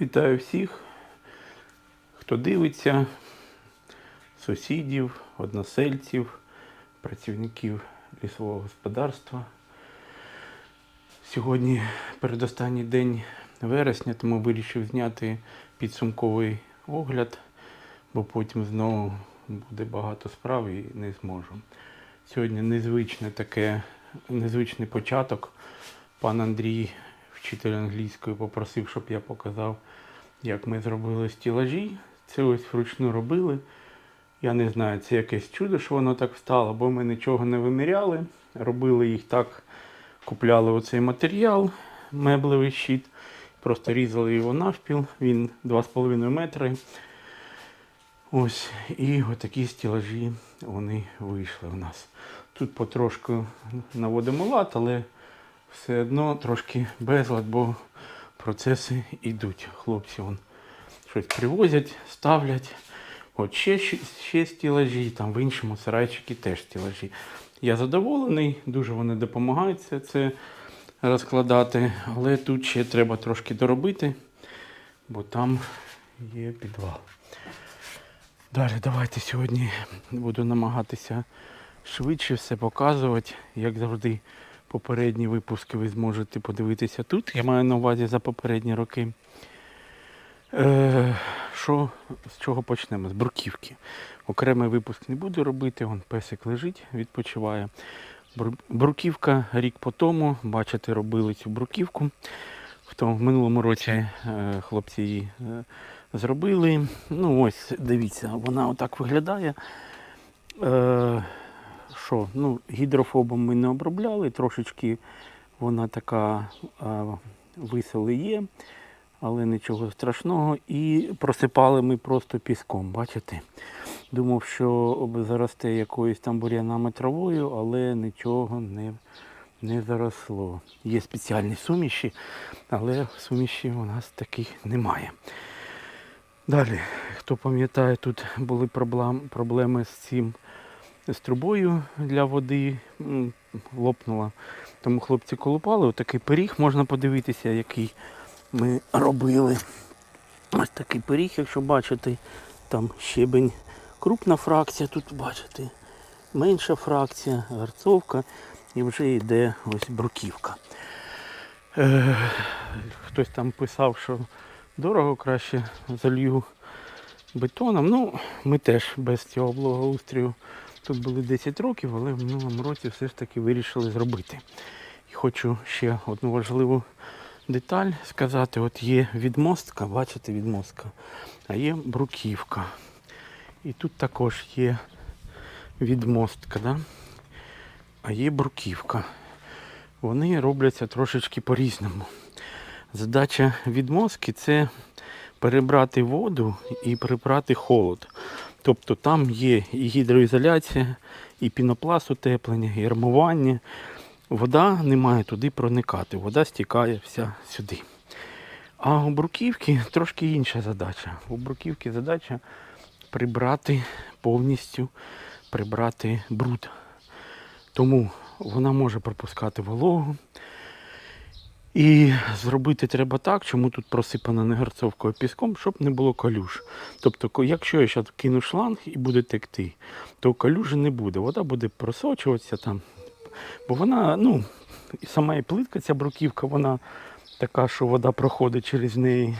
Вітаю всіх, хто дивиться, сусідів, односельців, працівників лісового господарства. Сьогодні передостанній день вересня, тому вирішив зняти підсумковий огляд, бо потім знову буде багато справ і не зможу. Сьогодні незвичне таке, незвичний початок. Пан Андрій, вчитель англійської, попросив, щоб я показав, як ми зробили стілажі. Це ось вручну робили. Я не знаю, це якесь чудо, що воно так встало, бо ми нічого не виміряли. Робили їх так, купляли оцей матеріал, меблевий щит, просто різали його навпіл, він 2,5 метри. Ось, і отакі стілажі вони вийшли у нас. Тут потрошку наводимо лад, але все одно трошки безлад, бо процеси йдуть. Хлопці вон щось привозять, ставлять. От ще, ще, стілажі, там в іншому сарайчикі теж стілажі. Я задоволений, дуже вони допомагають все це розкладати, але тут ще треба трошки доробити, бо там є підвал. Далі давайте сьогодні буду намагатися швидше все показувати, як завжди. Попередні випуски ви зможете подивитися тут. Я маю на увазі за попередні роки. Е, що, з чого почнемо? З бруківки. Окремий випуск не буду робити, вон песик лежить, відпочиває. Бруківка рік по тому, бачите, робили цю бруківку. В тому в минулому році е, хлопці її е, зробили. Ну ось, дивіться, вона отак виглядає. Е, що, ну, гідрофобом ми не обробляли, трошечки вона така е, висели є, але нічого страшного. І просипали ми просто піском, бачите? Думав, що заросте якоюсь там бур'янами травою, але нічого не, не заросло. Є спеціальні суміші, але суміші у нас таких немає. Далі, хто пам'ятає, тут були проблем, проблеми з цим з трубою для води лопнула. Тому хлопці колупали. Отакий пиріг можна подивитися, який ми робили. Ось такий пиріг, якщо бачите, там щебень, крупна фракція, тут бачите, менша фракція, гарцовка і вже йде ось бруківка. Е, хтось там писав, що дорого краще залью бетоном. Ну, ми теж без цього благоустрою Тут були 10 років, але в минулому році все ж таки вирішили зробити. І хочу ще одну важливу деталь сказати. От є відмостка, бачите, відмостка, а є бруківка. І тут також є відмостка, да? а є бруківка. Вони робляться трошечки по-різному. Задача відмостки це перебрати воду і прибрати холод. Тобто там є і гідроізоляція, і пінопласт утеплення, і армування. Вода не має туди проникати, вода стікає вся сюди. А у бруківки трошки інша задача. У бруківки задача прибрати повністю прибрати бруд. Тому вона може пропускати вологу. І зробити треба так, чому тут просипано не гарцовкою піском, щоб не було калюж. Тобто, якщо я зараз кину шланг і буде текти, то калюжі не буде. Вода буде просочуватися там. Бо вона, ну, сама і плитка, ця бруківка, вона така, що вода проходить через неї.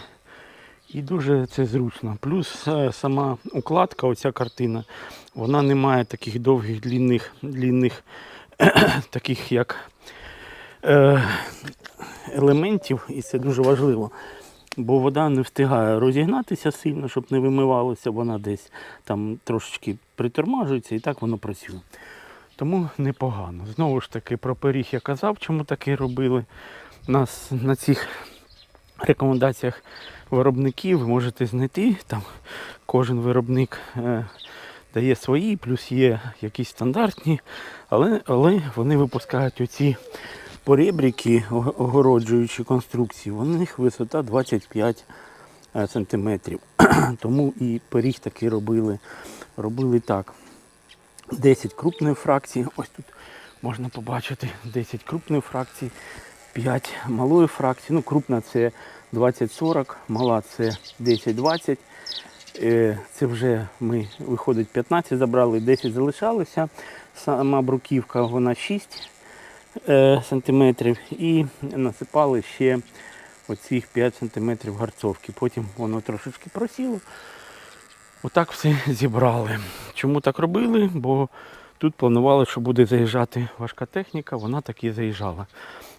І дуже це зручно. Плюс е, сама укладка, оця картина, вона не має таких довгих длінних, длінних таких як. Е, елементів, і це дуже важливо. Бо вода не встигає розігнатися сильно, щоб не вимивалося, вона десь там трошечки притормажується і так воно працює. Тому непогано. Знову ж таки, про пиріг я казав, чому таке робили. Нас на цих рекомендаціях виробників ви можете знайти. Там кожен виробник е, дає свої, плюс є якісь стандартні, але, але вони випускають оці поребрики, ог- огороджуючі конструкції, у них висота 25 е, сантиметрів. Тому і пиріг такий робили. Робили так. 10 крупної фракції. Ось тут можна побачити 10 крупної фракції, 5 малої фракції. Ну, крупна це 20-40, мала це 10-20. Е, Це вже ми, виходить, 15 забрали, 10 залишалося. Сама бруківка вона 6 е, сантиметрів і насипали ще оцих 5 сантиметрів гарцовки. Потім воно трошечки просіло. Отак все зібрали. Чому так робили? Бо тут планували, що буде заїжджати важка техніка, вона так і заїжджала.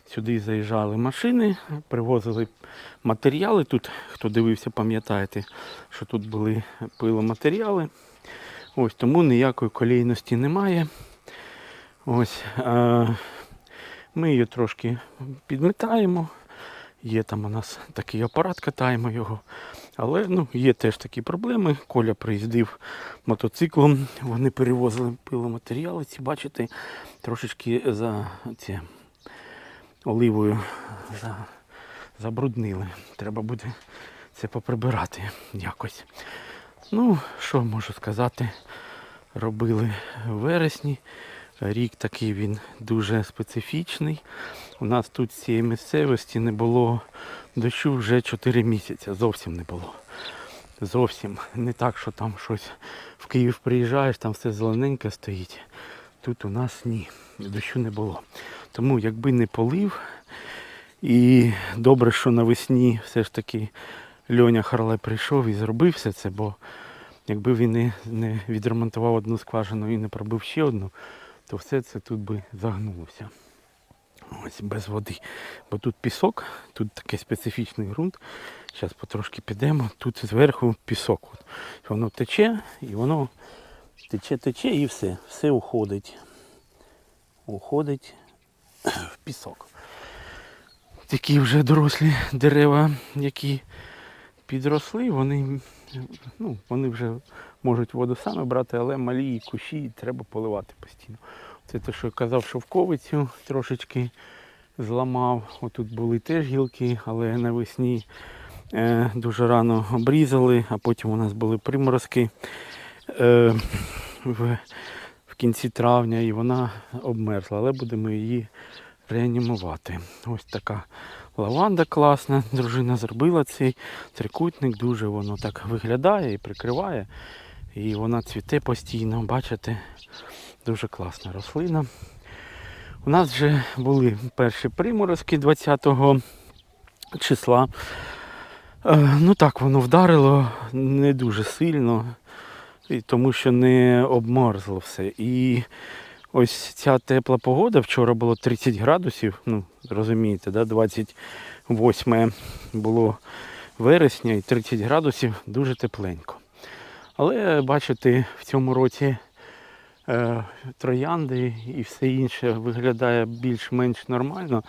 Сюди заїжджали машини, привозили матеріали. Тут, хто дивився, пам'ятаєте, що тут були пиломатеріали. Ось тому ніякої колійності немає. Ось, ми її трошки підметаємо. Є там у нас такий апарат, катаємо його. Але ну, є теж такі проблеми. Коля приїздив мотоциклом, вони перевозили пиломатеріали, ці бачите, трошечки за ці, оливою за, забруднили. Треба буде це поприбирати якось. Ну, що можу сказати, робили в вересні. Рік такий він дуже специфічний. У нас тут з цієї місцевості не було дощу вже 4 місяці. Зовсім не було. Зовсім не так, що там щось в Київ приїжджаєш, там все зелененьке стоїть. Тут у нас ні, дощу не було. Тому якби не полив, і добре, що навесні все ж таки Льоня Харле прийшов і зробив все це, бо якби він не, не відремонтував одну скважину і не пробив ще одну, то все це тут би загнулося. Ось без води. Бо тут пісок, тут такий специфічний ґрунт. Зараз потрошки підемо. Тут зверху пісок. От. Воно тече і воно тече, тече і все. Все уходить. Уходить в пісок. Такі вже дорослі дерева, які підросли, вони, ну, вони вже можуть воду саме брати, але малі кущі треба поливати постійно. Це те, що я казав, шовковицю трошечки зламав. Отут були теж гілки, але навесні е, дуже рано обрізали, а потім у нас були приморозки е, в, в кінці травня і вона обмерзла, але будемо її реанімувати. Ось така лаванда класна. Дружина зробила цей трикутник, дуже воно так виглядає і прикриває. І вона цвіте постійно, бачите, дуже класна рослина. У нас вже були перші приморозки 20 числа. Е, Ну так, воно вдарило не дуже сильно, тому що не обмерзло все. І ось ця тепла погода, вчора було 30 градусів, ну, розумієте, да, 28 було вересня і 30 градусів дуже тепленько. Але бачите, в цьому році е, троянди і все інше виглядає більш-менш нормально,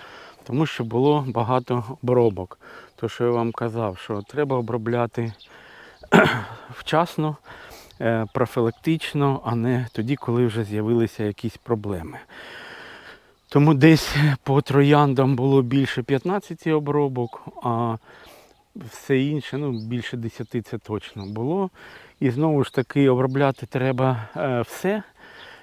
тому що було багато обробок. То, що я вам казав, що треба обробляти вчасно, е, профілактично, а не тоді, коли вже з'явилися якісь проблеми. Тому десь по трояндам було більше 15 обробок, а все інше, ну більше 10 це точно було. І знову ж таки обробляти треба е, все.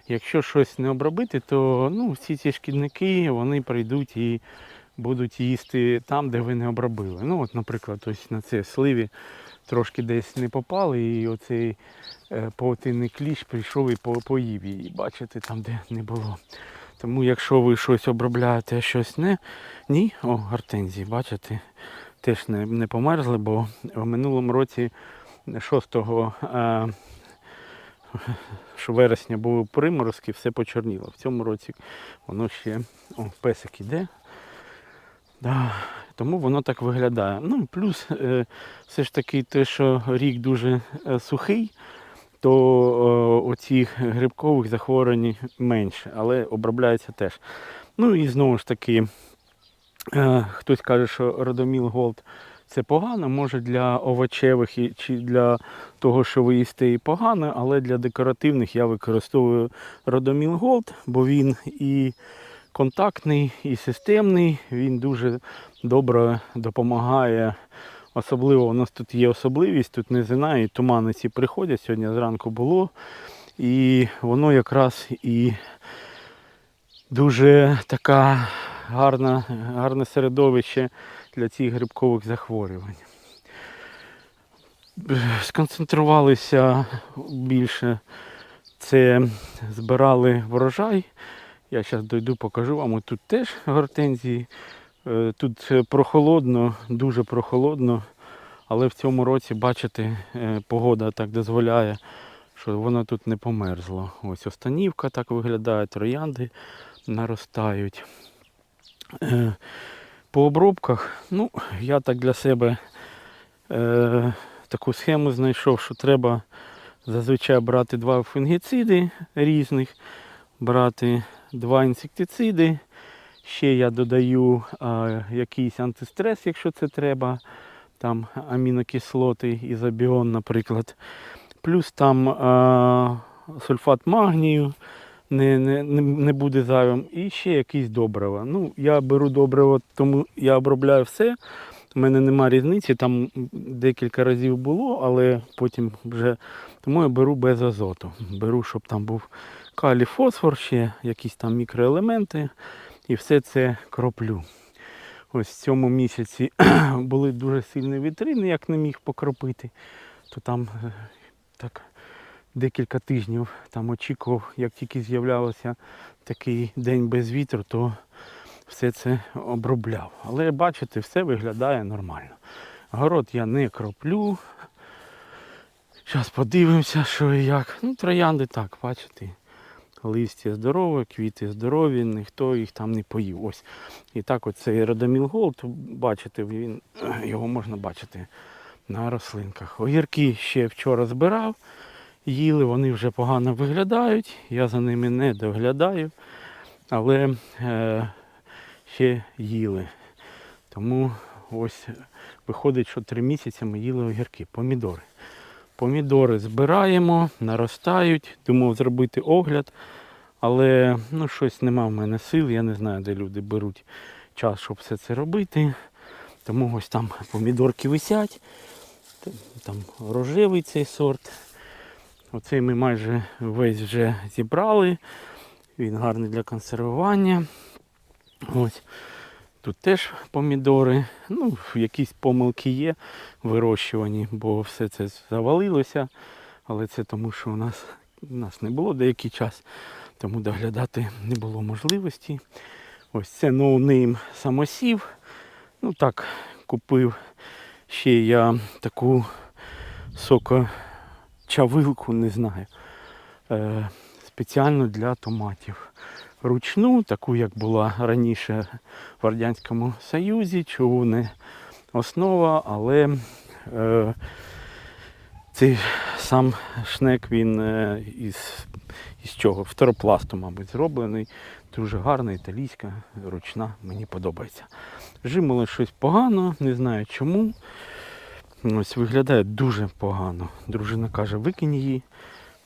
Якщо щось не обробити, то ну, всі ці шкідники вони прийдуть і будуть їсти там, де ви не обробили. Ну, от, наприклад, ось на це сливі трошки десь не попали, і оцей е, паутинний кліщ прийшов і по- поїв її. Бачите, там, де не було. Тому якщо ви щось обробляєте, а щось не, ні, о, гортензії, бачите, теж не, не померзли, бо в минулому році 6 е, що вересня були приморозки, все почорніло. В цьому році воно ще о, песик іде. Да, тому воно так виглядає. Ну, плюс е, все ж таки те, що рік дуже е, сухий, то оцих грибкових захворювань менше, але обробляється теж. Ну і знову ж таки, хтось каже, що Родоміл Голд це погано, може для овочевих і- чи для того, що ви їсте і погано, але для декоративних я використовую Родоміл Голд, бо він і контактний, і системний, він дуже добре допомагає. Особливо у нас тут є особливість, тут низина і тумани ці приходять. Сьогодні зранку було. І воно якраз і дуже така гарна, гарне середовище для цих грибкових захворювань. Сконцентрувалися більше. Це збирали врожай. Я зараз дойду, покажу вам. Тут теж гортензії. Е, Тут е, прохолодно, дуже прохолодно. Але в цьому році, бачите, е, погода так дозволяє, що воно тут не померзло. Ось останівка так виглядає, троянди наростають. По обробках, ну, я так для себе е, таку схему знайшов, що треба зазвичай брати два фунгіциди різних, брати два інсектициди. Ще я додаю е, якийсь антистрес, якщо це треба. Там амінокислоти, ізобіон, наприклад. Плюс там е, сульфат магнію не, не, не, буде зайвим. І ще якісь добрива. Ну, я беру добриво, тому я обробляю все. У мене нема різниці, там декілька разів було, але потім вже. Тому я беру без азоту. Беру, щоб там був калій, фосфор, ще якісь там мікроелементи. І все це кроплю. Ось в цьому місяці були дуже сильні вітрини, як не міг покропити. То там е, так декілька тижнів там очікував, як тільки з'являвся такий день без вітру, то все це обробляв. Але бачите, все виглядає нормально. Город я не кроплю. Зараз подивимося, що і як. Ну, троянди так, бачите. Листя здорове, квіти здорові, ніхто їх там не поїв. Ось. І так оцей Радоміл Голд, бачите, він, його можна бачити на рослинках. Огірки ще вчора збирав, їли, вони вже погано виглядають. Я за ними не доглядаю, але е, ще їли. Тому ось виходить, що три місяці ми їли огірки, помідори. Помідори збираємо, наростають, думав зробити огляд, але ну, щось нема в мене сил, я не знаю, де люди беруть час, щоб все це робити. Тому ось там помідорки висять, там рожевий цей сорт. Оцей ми майже весь вже зібрали. Він гарний для консервування. Ось. Тут теж помідори. Ну, якісь помилки є вирощувані, бо все це завалилося. Але це тому, що у нас, у нас не було деякий час, тому доглядати не було можливості. Ось це ноунейм самосів. Ну так, купив ще я таку сокочавилку, не знаю. Е, спеціально для томатів. Ручну, таку як була раніше в Радянському Союзі, чого не основа, але е, цей сам шнек він е, із, із чого? Фторопласту, мабуть, зроблений. Дуже гарна, італійська, ручна, мені подобається. Жимоло щось погано, не знаю чому. Ось виглядає дуже погано. Дружина каже, викинь її,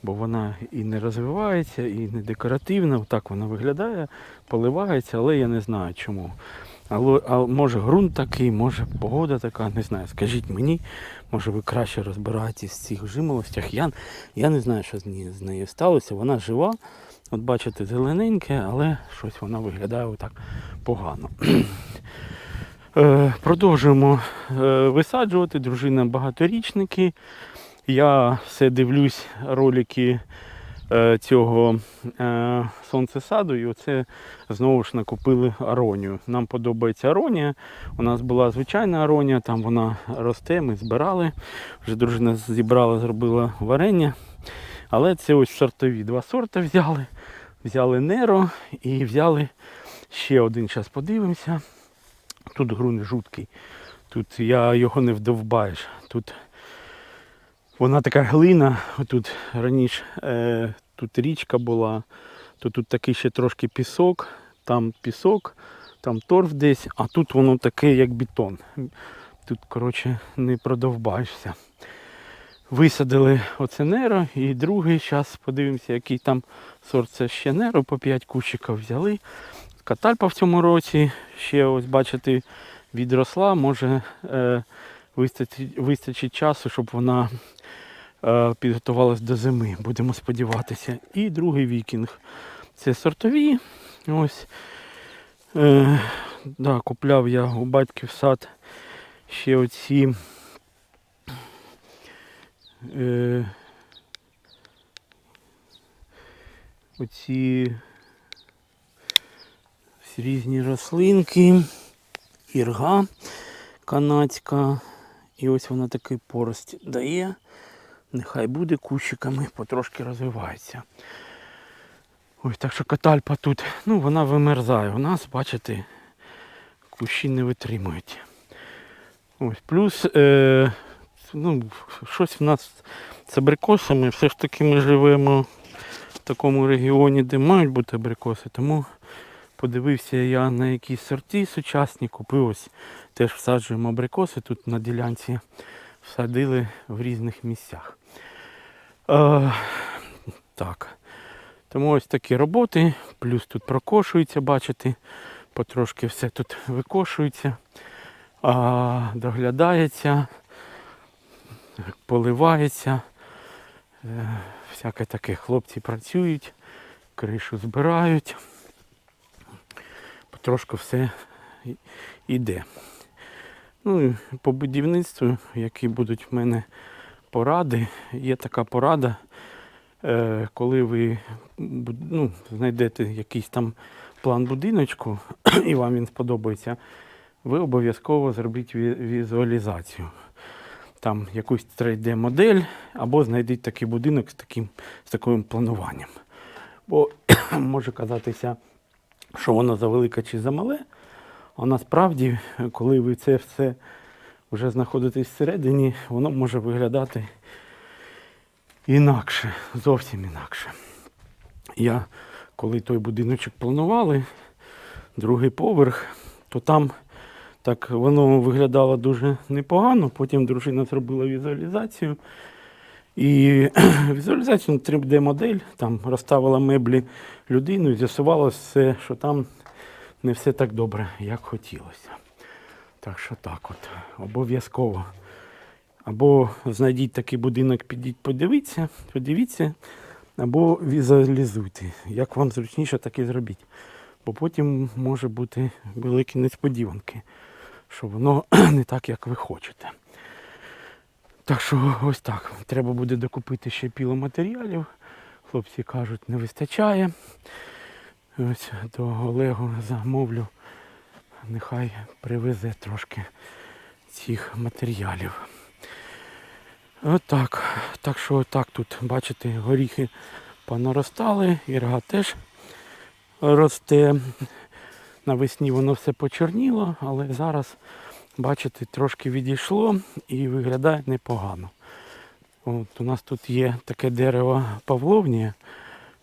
бо вона і не розвивається, і не декоративна. Так вона виглядає, поливається, але я не знаю чому. Але, а може ґрунт такий, може погода така, не знаю. Скажіть мені, може ви краще розбираєтесь в цих жимолостях. Я, я не знаю, що з нею сталося. Вона жива. От бачите, зелененьке, але щось вона виглядає отак погано. Е, Продовжуємо е, висаджувати. Дружина багаторічники. Я все дивлюсь ролики е, цього сонцесаду, і оце знову ж накупили аронію. Нам подобається аронія. У нас була звичайна аронія, там вона росте, ми збирали. Вже дружина зібрала, зробила варення. Але це ось сортові. Два сорти взяли. Взяли Неро і взяли ще один. Зараз подивимося. Тут ґрунт жуткий. Тут я його не вдовбаєш. Тут вона така глина. Тут раніше е, тут річка була, то тут такий ще трошки пісок, там пісок, там торф десь, а тут воно таке, як бетон. Тут, коротше, не продовбаєшся. Висадили оце неро і другий, зараз подивимося, який там сорт це ще неро, по 5 кущиків взяли. Катальпа в цьому році ще ось бачите відросла, може е, вистачить, вистачить часу, щоб вона е, підготувалась до зими, будемо сподіватися. І другий вікінг. Це сортові. Ось. Е, да, купляв я у батьків сад ще оці е, оці різні рослинки, ірга канадська. І ось вона такий порость дає. Нехай буде кущиками, потрошки розвивається. Ось так що катальпа тут, ну вона вимерзає. У нас, бачите, кущі не витримують. Ось плюс е, ну, щось в нас з абрикосами. Все ж таки ми живемо в такому регіоні, де мають бути абрикоси. Тому подивився я на якісь сорти сучасні, купив ось теж всаджуємо абрикоси тут на ділянці. Всадили в різних місцях. Е, так. Тому ось такі роботи, плюс тут прокошується, бачите, потрошки все тут викошується, а, доглядається, поливається. Е, всяке таке хлопці працюють, кришу збирають. Потрошку все іде. Ну і по будівництву, які будуть в мене поради, є така порада, е, коли ви ну, знайдете якийсь там план будиночку і вам він сподобається, ви обов'язково зробіть візуалізацію. Там якусь 3D-модель, або знайдіть такий будинок з таким, з таким плануванням. Бо може казатися, що воно завелике чи замале, а насправді, коли ви це все вже знаходитесь всередині, воно може виглядати інакше, зовсім інакше. Я, коли той будиночок планували, другий поверх, то там так воно виглядало дуже непогано. Потім дружина зробила візуалізацію. І візуалізацію 3D-модель, там розставила меблі людину і з'ясувалося що там не все так добре, як хотілося. Так що так от, обов'язково. Або знайдіть такий будинок, підіть, подивіться, подивіться, або візуалізуйте. Як вам зручніше, так і зробіть. Бо потім може бути великі несподіванки, що воно не так, як ви хочете. Так що ось так. Треба буде докупити ще піломатеріалів. Хлопці кажуть, не вистачає. Ось до Олегу замовлю. Нехай привезе трошки цих матеріалів. Отак. Так що отак тут, бачите, горіхи понаростали, ірга теж росте. Навесні воно все почорніло, але зараз, бачите, трошки відійшло і виглядає непогано. От у нас тут є таке дерево павловнія,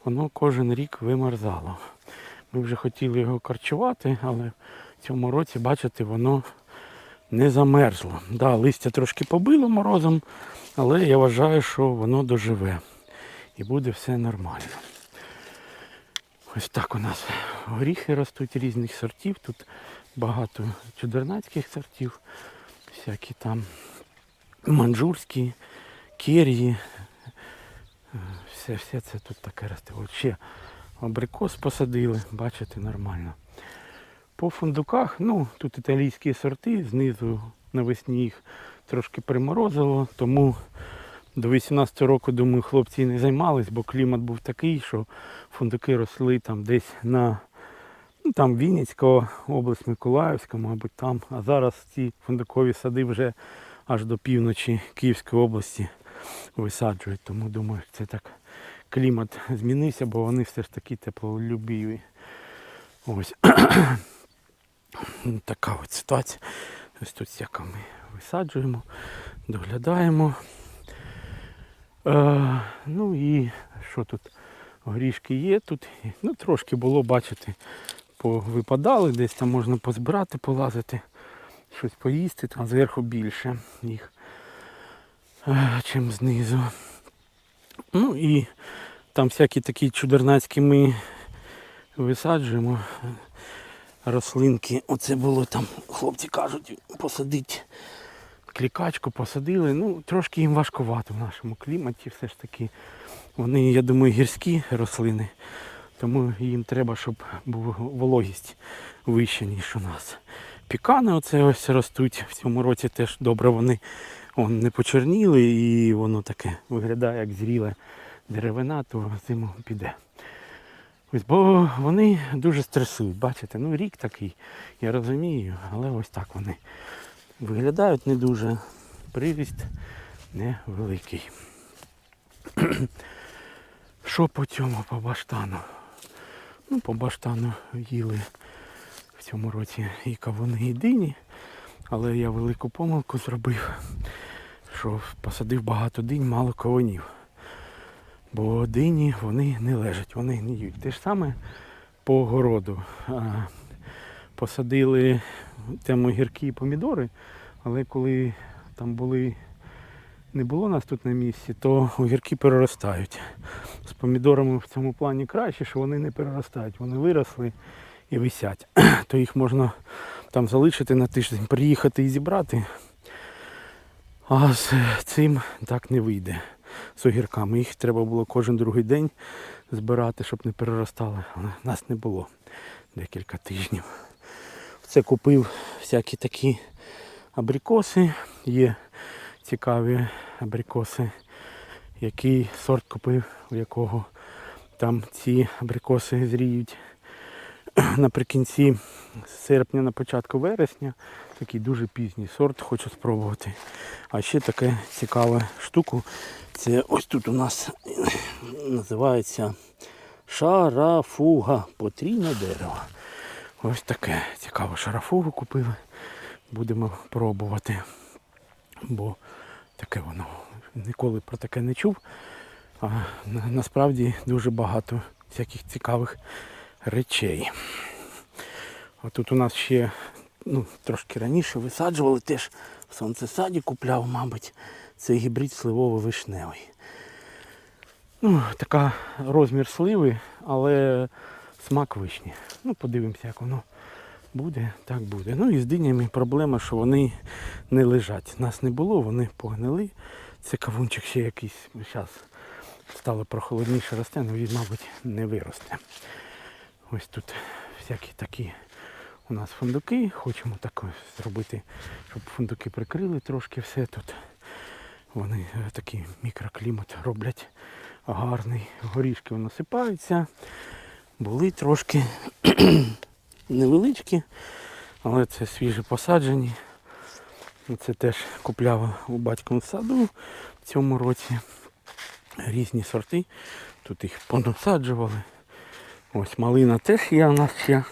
воно кожен рік вимерзало. Ми вже хотіли його карчувати, але в цьому році, бачите, воно не замерзло. Да, листя трошки побило морозом, але я вважаю, що воно доживе і буде все нормально. Ось так у нас горіхи ростуть різних сортів. Тут багато чудернацьких сортів, всякі там манджурські, керії. Все, все це тут таке росте. От ще абрикос посадили, бачите, нормально. По фундуках, ну, тут італійські сорти, знизу навесні їх трошки приморозило, тому до 18 року, думаю, хлопці не займались, бо клімат був такий, що фундуки росли там десь на ну, там Вінницька область, Миколаївська, мабуть, там. А зараз ці фундукові сади вже аж до півночі Київської області висаджують. Тому думаю, це так клімат змінився, бо вони все ж таки теплолюбиві. Ось. така от ситуація. Ось тут всяко ми висаджуємо, доглядаємо. Е, ну і що тут? Горішки є тут. Ну, трошки було, бачити, повипадали, десь там можна позбирати, полазити, щось поїсти, там зверху більше їх, е, чим знизу. Ну і там всякі такі чудернацькі ми висаджуємо рослинки. Оце було там, хлопці кажуть, посадити клікачку, посадили. Ну, трошки їм важкувато в нашому кліматі. Все ж таки. Вони, я думаю, гірські рослини. Тому їм треба, щоб була вологість вища, ніж у нас. Пікани оце ось ростуть. В цьому році теж добре вони он, не почерніли і воно таке виглядає як зріле деревина, то зиму піде. Ось, бо вони дуже стресують, бачите, ну рік такий, я розумію, але ось так вони виглядають не дуже. Приріст невеликий. Що по цьому по баштану? Ну, по баштану їли в цьому році і кавуни, і дині, але я велику помилку зробив, що посадив багато динь, мало кавунів. Бо дині вони не лежать, вони гниють. Те ж саме по городу. Посадили тему гіркі і помідори, але коли там були, не було нас тут на місці, то огірки переростають. Помідорами в цьому плані краще, що вони не переростають. Вони виросли і висять. То їх можна там залишити на тиждень, приїхати і зібрати. А з цим так не вийде. З огірками. Їх треба було кожен другий день збирати, щоб не переростали. Але нас не було декілька тижнів. Це купив всякі такі абрикоси. Є цікаві абрикоси. Який сорт купив, у якого там ці абрикоси зріють наприкінці серпня, на початку вересня. Такий дуже пізній сорт, хочу спробувати. А ще таке цікаве штуку. Це ось тут у нас називається шарафуга. Потрійне дерево. Ось таке цікаве шарафугу купили. Будемо пробувати. Бо таке воно ніколи про таке не чув. А насправді дуже багато всяких цікавих речей. А тут у нас ще ну, трошки раніше висаджували теж в сонцесаді купляв, мабуть, це гібрид сливово-вишневий. Ну, така розмір сливи, але смак вишні. Ну, подивимося, як воно буде, так буде. Ну і з динями проблема, що вони не лежать. Нас не було, вони погнили. Це кавунчик ще якийсь зараз стало прохолодніше росте, але він, мабуть, не виросте. Ось тут всякі такі у нас фундуки. Хочемо так зробити, щоб фундуки прикрили трошки все тут. Вони е, такий мікроклімат роблять гарний. Горішки насипаються. Були трошки невеличкі, але це свіже посаджені. Це теж купляв у батькому саду в цьому році. Різні сорти. Тут їх понасаджували. Ось малина теж є у нас ще.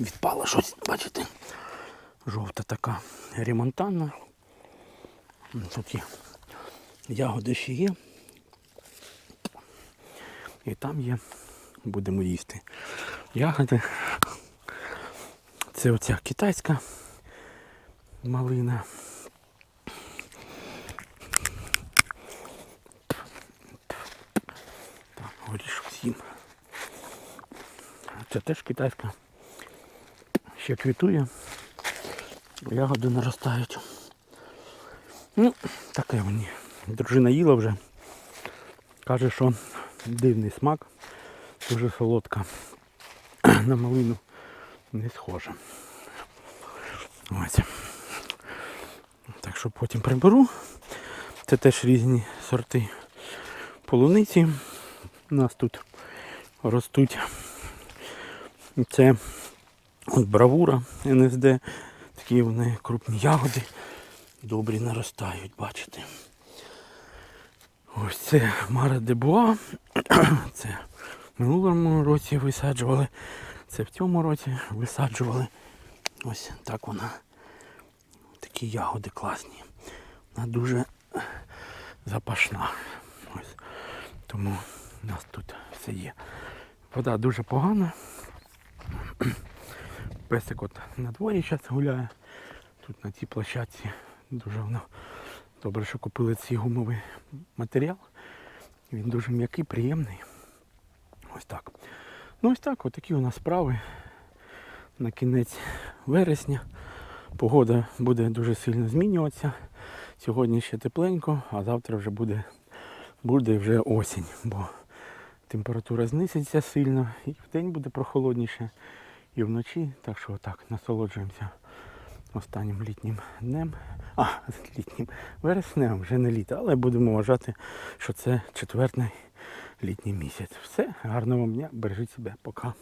Відпало щось, бачите? Жовта така ремонтанна. Тут є ягоди ще є. І там є. Будемо їсти. Ягоди. Це оця китайська малина. Так, горішок. Це теж китайська. Ще квітує. Ягоди наростають. Ну, таке мені. Дружина їла вже. Каже, що дивний смак, дуже солодка. На малину не схожа. Ось. Так що потім приберу. Це теж різні сорти полуниці. У нас тут ростуть. Це от бравура НСД. Такі вони крупні ягоди. Добрі наростають, бачите. Ось це Мара де Буа. Це в минулому році висаджували. Це в цьому році висаджували. Ось так вона. Такі ягоди класні. Вона дуже запашна. Ось. Тому у нас тут все є. Вода дуже погана. Песик от на дворі зараз гуляє. Тут на цій площадці дуже воно добре, що купили цей гумовий матеріал. Він дуже м'який, приємний. Ось так. Ну ось так, отакі у нас справи. На кінець вересня. Погода буде дуже сильно змінюватися. Сьогодні ще тепленько, а завтра вже буде буде вже осінь, бо температура знизиться сильно, і вдень буде прохолодніше, і вночі. Так що отак насолоджуємося останнім літнім днем. А, літнім вереснем, вже не літо, але будемо вважати, що це четвертий літній місяць. Все, гарного вам дня, бережіть себе, пока.